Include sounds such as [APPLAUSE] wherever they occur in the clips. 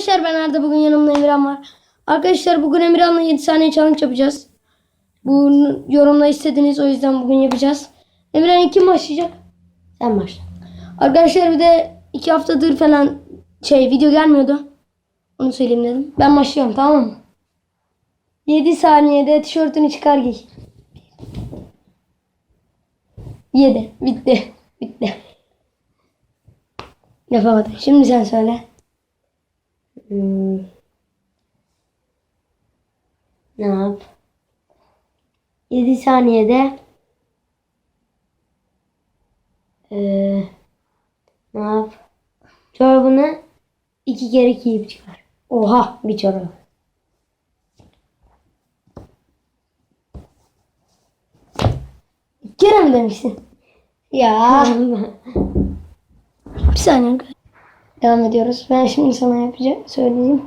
arkadaşlar ben Arda bugün yanımda Emirhan var. Arkadaşlar bugün Emirhan'la 7 saniye challenge yapacağız. Bu yorumla istediniz o yüzden bugün yapacağız. Emirhan kim başlayacak? Sen başla. Arkadaşlar bir de 2 haftadır falan şey video gelmiyordu. Onu söyleyeyim dedim. Ben başlıyorum tamam mı? 7 saniyede tişörtünü çıkar giy. 7. Bitti. Bitti. Yapamadım. Şimdi sen söyle. Hmm. Ne yap? 7 saniyede ee, ne yap? Çorabını iki kere giyip çıkar. Oha bir çorap. İki kere mi demişsin? Ya. [LAUGHS] Bir saniye. Devam ediyoruz. Ben şimdi sana yapacağım. Söyleyeyim.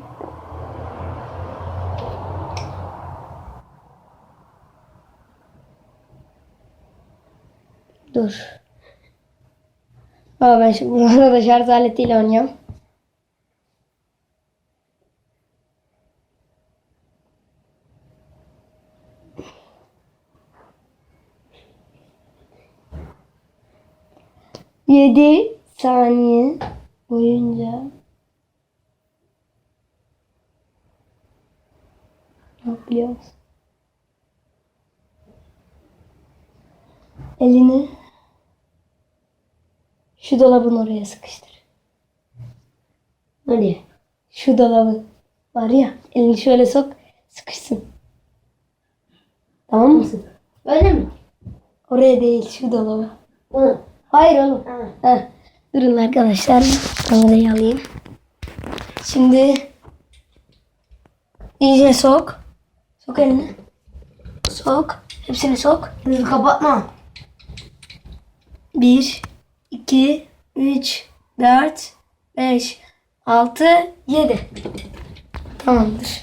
Dur. Aa, ben şimdi burada da şarj aletiyle oynuyorum. Yedi saniye boyunca yapıyoruz? Elini şu dolabın oraya sıkıştır. Hadi. Şu dolabı var ya elini şöyle sok sıkışsın. Tamam mı? Öyle mi? Oraya değil şu dolaba. Bunu. Hayır oğlum. Ha. Heh. Durun arkadaşlar. Kamerayı alayım. Şimdi iyice sok. Sok elini. Sok. Hepsini sok. Hızlı kapatma. 1, 2, 3, 4, 5, 6, 7. Tamamdır.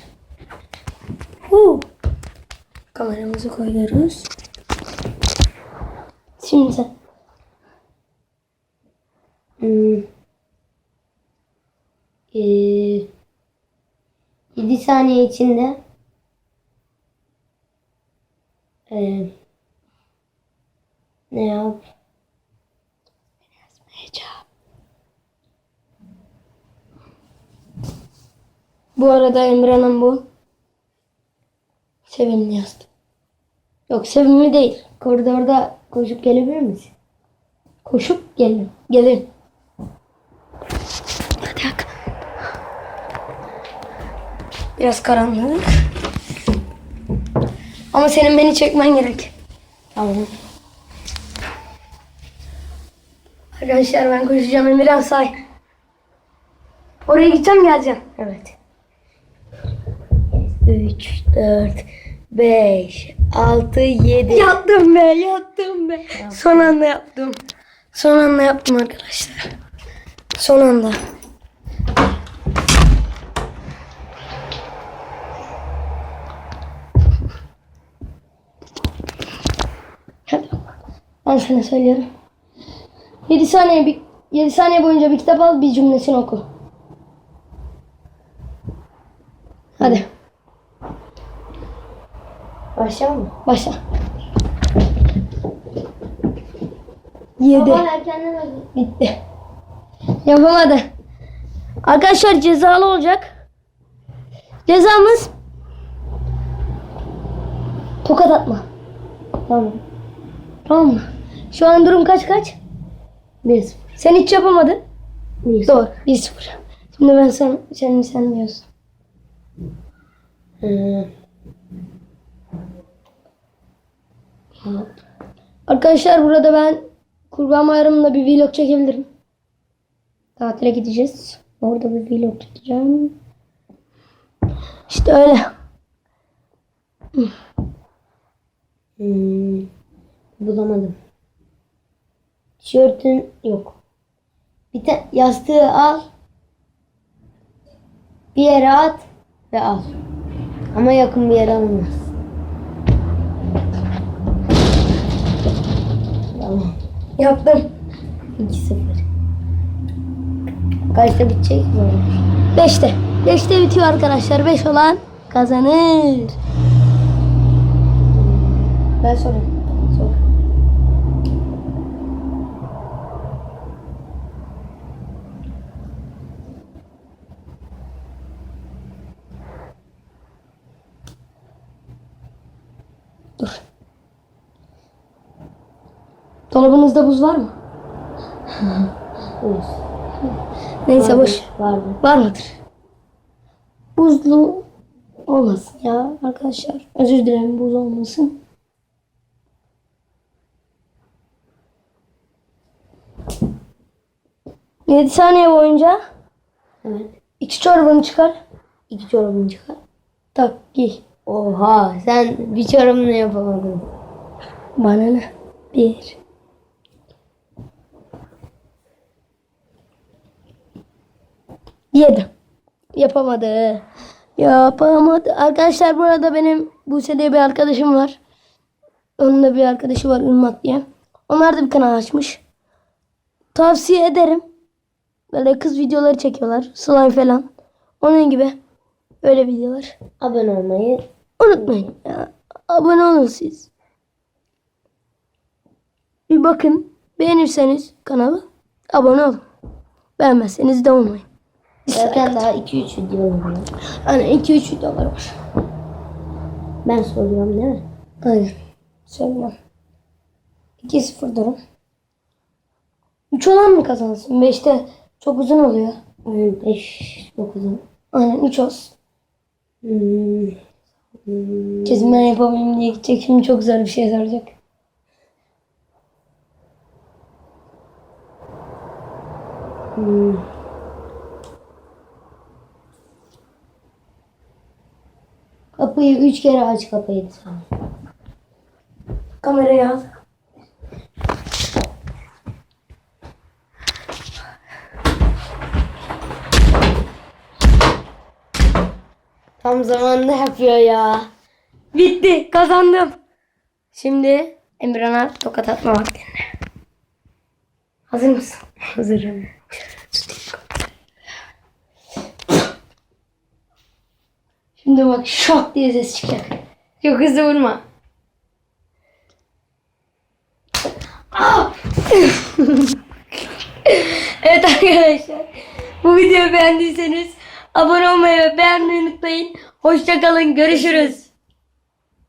Huu. Kameramızı koyuyoruz. Şimdi. Hmm. Ee, 7 saniye içinde ee, ne yap? Bu arada Emre'nin bu. Sevimli yazdım. Yok sevimli değil. Koridorda koşup gelebilir misin? Koşup gelin. Gelin. Hadi ak. Biraz karanlık. Ama senin beni çekmen gerek. Tamam. Arkadaşlar ben koşacağım Emirhan say. Oraya gideceğim geleceğim. Evet. 3, 4, 5, 6, 7. Yaptım be yaptım be. Son anda yaptım. Son anda yaptım arkadaşlar. Son anda. Ben sana söylüyorum. 7 saniye bir 7 saniye boyunca bir kitap al bir cümlesini oku. Hadi Başla mı? başla. 7 erkenden öldü. Bitti. Yapamadı. Arkadaşlar cezalı olacak. Cezamız tokat atma. Tamam. Tamam mı? Şu an durum kaç kaç? 1, Sen hiç yapamadın. 1. Doğru. 1-0. Şimdi ben sen, sen, sen diyorsun. Ee, Arkadaşlar burada ben Kurban Bayramı'nda bir vlog çekebilirim. Tatile gideceğiz. Orada bir vlog çekeceğim. İşte öyle. hmm, bulamadım. Tişörtün yok. Bir tane yastığı al. Bir yere at ve al. Ama yakın bir yere alınmaz. Tamam. Yaptım. 2-0. Kaçta bitecek mi? 5'te. 5'te bitiyor arkadaşlar. 5 olan kazanır. Ben sorayım. Sor. Dur. Dolabınızda buz var mı? Buz. Neyse boş. Vardı. Var mıdır? Buzlu olmasın ya arkadaşlar. Özür dilerim buz olmasın. Yedi saniye boyunca Evet. iki çorbanı çıkar. İki çorabını çıkar. Tak giy. Oha sen bir çorabını yapamadın. Bana ne? Bir. Yedi. Yapamadı. Yapamadı. Arkadaşlar bu arada benim Buse diye bir arkadaşım var. Onun da bir arkadaşı var Irmak diye. Onlar da bir kanal açmış. Tavsiye ederim. Böyle kız videoları çekiyorlar. Slime falan. Onun gibi. Öyle videolar. Abone olmayı. Unutmayın. Ya. Abone olun siz. Bir bakın. Beğenirseniz kanalı abone olun. Beğenmezseniz de olmayın. Zaten daha 2-3 video var. Hani 2-3 videolar var. Ben soruyorum değil mi? Aynen. Söyleyeyim. 2-0 durum. 3 olan mı kazansın? 5'te çok uzun oluyor. 5 9'un. Aynen 3 olsun. Hmm. Hmm. Kesin ben yapamayayım diye gidecek. Şimdi çok güzel bir şey soracak. Hmm. Kapıyı 3 kere aç kapıyı sen. Kamerayı al. Tam zamanında yapıyor ya. Bitti. Kazandım. Şimdi Emirhan'a tokat atma vaktinde. Hazır mısın? Hazırım. Şimdi bak şok diye ses çıkacak. Çok hızlı vurma. [LAUGHS] Evet arkadaşlar. Bu videoyu beğendiyseniz abone olmayı ve beğenmeyi unutmayın. Hoşçakalın. Görüşürüz.